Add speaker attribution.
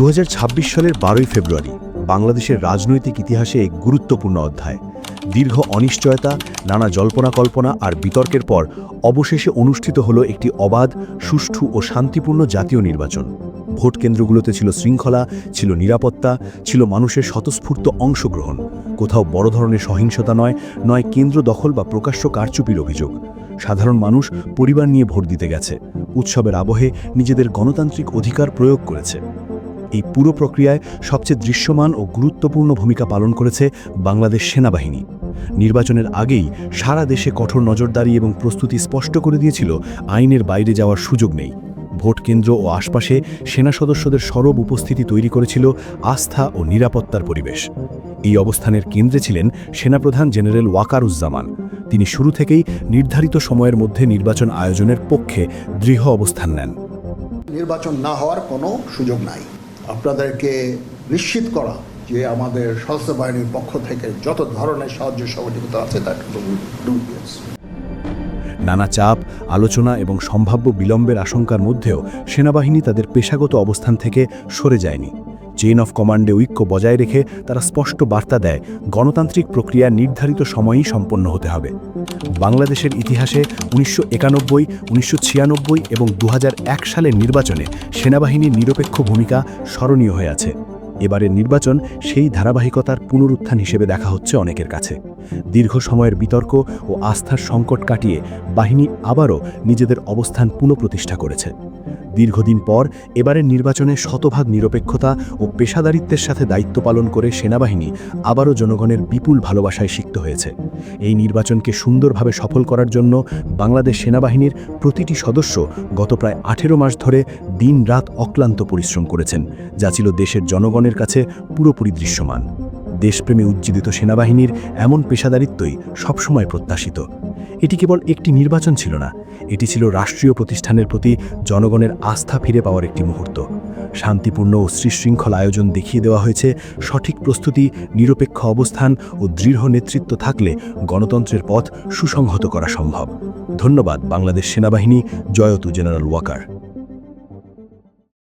Speaker 1: দু হাজার ছাব্বিশ সালের বারোই ফেব্রুয়ারি বাংলাদেশের রাজনৈতিক ইতিহাসে এক গুরুত্বপূর্ণ অধ্যায়। দীর্ঘ অনিশ্চয়তা, নানা জল্পনা কল্পনা আর বিতর্কের পর অবশেষে অনুষ্ঠিত হল একটি অবাধ, সুষ্ঠু ও শান্তিপূর্ণ জাতীয় নির্বাচন। ভোট কেন্দ্রগুলোতে ছিল শৃঙ্খলা, ছিল নিরাপত্তা, ছিল মানুষের স্বতঃস্ফূর্ত অংশগ্রহণ। কোথাও বড় ধরনের সহিংসতা নয় নয় কেন্দ্র দখল বা প্রকাশ্য কারচুপির অভিযোগ। সাধারণ মানুষ পরিবার নিয়ে ভোট দিতে গেছে। উৎসবের আবহে নিজেদের গণতান্ত্রিক অধিকার প্রয়োগ করেছে। এই পুরো প্রক্রিয়ায় সবচেয়ে দৃশ্যমান ও গুরুত্বপূর্ণ ভূমিকা পালন করেছে বাংলাদেশ সেনাবাহিনী। নির্বাচনের আগেই সারা দেশে কঠোর নজরদারি এবং প্রস্তুতি স্পষ্ট করে দিয়েছিল, আইনের বাইরে যাওয়ার সুযোগ নেই। ভোট কেন্দ্র ও আশপাশে সেনা সদস্যদের সরব উপস্থিতি তৈরি করেছিল আস্থা ও নিরাপত্তার পরিবেশ। এই অবস্থানের কেন্দ্রে ছিলেন সেনাপ্রধান জেনারেল ওয়াকারুজ্জামান। তিনি শুরু থেকেই নির্ধারিত সময়ের মধ্যে নির্বাচন আয়োজনের পক্ষে দৃঢ় অবস্থান নেন।
Speaker 2: নির্বাচন না হওয়ার কোনো সুযোগ নাই। আপনাদেরকে নিশ্চিত করা যে আমাদের সশস্ত্র বাহিনীর পক্ষ থেকে যত ধরনের সাহায্য সহযোগিতা আছে তা
Speaker 1: নানা চাপ, আলোচনা এবং সম্ভাব্য বিলম্বের আশঙ্কার মধ্যেও সেনাবাহিনী তাদের পেশাগত অবস্থান থেকে সরে যায়নি। চেইন অফ কমান্ডে ঐক্য বজায় রেখে তারা স্পষ্ট বার্তা দেয়, গণতান্ত্রিক প্রক্রিয়া নির্ধারিত সময়েই সম্পন্ন হতে হবে। বাংলাদেশের ইতিহাসে উনিশশো একানব্বই, উনিশশো ছিয়ানব্বই এবং দু হাজার এক সালের নির্বাচনে সেনাবাহিনীর নিরপেক্ষ ভূমিকা স্মরণীয় হয়ে আছে। এবারের নির্বাচন সেই ধারাবাহিকতার পুনরুত্থান হিসেবে দেখা হচ্ছে অনেকের কাছে। দীর্ঘ সময়ের বিতর্ক ও আস্থার সংকট কাটিয়ে বাহিনী আবারও নিজেদের অবস্থান পুনঃপ্রতিষ্ঠা করেছে। দীর্ঘদিন পর এবারের নির্বাচনে শতভাগ নিরপেক্ষতা ও পেশাদারিত্বের সাথে দায়িত্ব পালন করে সেনাবাহিনী আবারও জনগণের বিপুল ভালোবাসায় সিক্ত হয়েছে। এই নির্বাচনকে সুন্দরভাবে সফল করার জন্য বাংলাদেশ সেনাবাহিনীর প্রতিটি সদস্য গত প্রায় আঠেরো মাস ধরে দিন রাত অক্লান্ত পরিশ্রম করেছেন, যা ছিল দেশের জনগণের কাছে পুরোপুরি দৃশ্যমান। দেশপ্রেমে উজ্জীবিত সেনাবাহিনীর এমন পেশাদারিত্বই সবসময় প্রত্যাশিত। এটি কেবল একটি নির্বাচন ছিল না, এটি ছিল রাষ্ট্রীয় প্রতিষ্ঠানের প্রতি জনগণের আস্থা ফিরে পাওয়ার একটি মুহূর্ত। শান্তিপূর্ণ ও সৃশৃঙ্খল আয়োজন দেখিয়ে দেওয়া হয়েছে সঠিক প্রস্তুতি, নিরপেক্ষ অবস্থান ও দৃঢ় নেতৃত্ব থাকলে গণতন্ত্রের পথ সুসংহত করা সম্ভব। ধন্যবাদ, বাংলাদেশ সেনাবাহিনী, জয়তু জেনারেল ওয়াকার।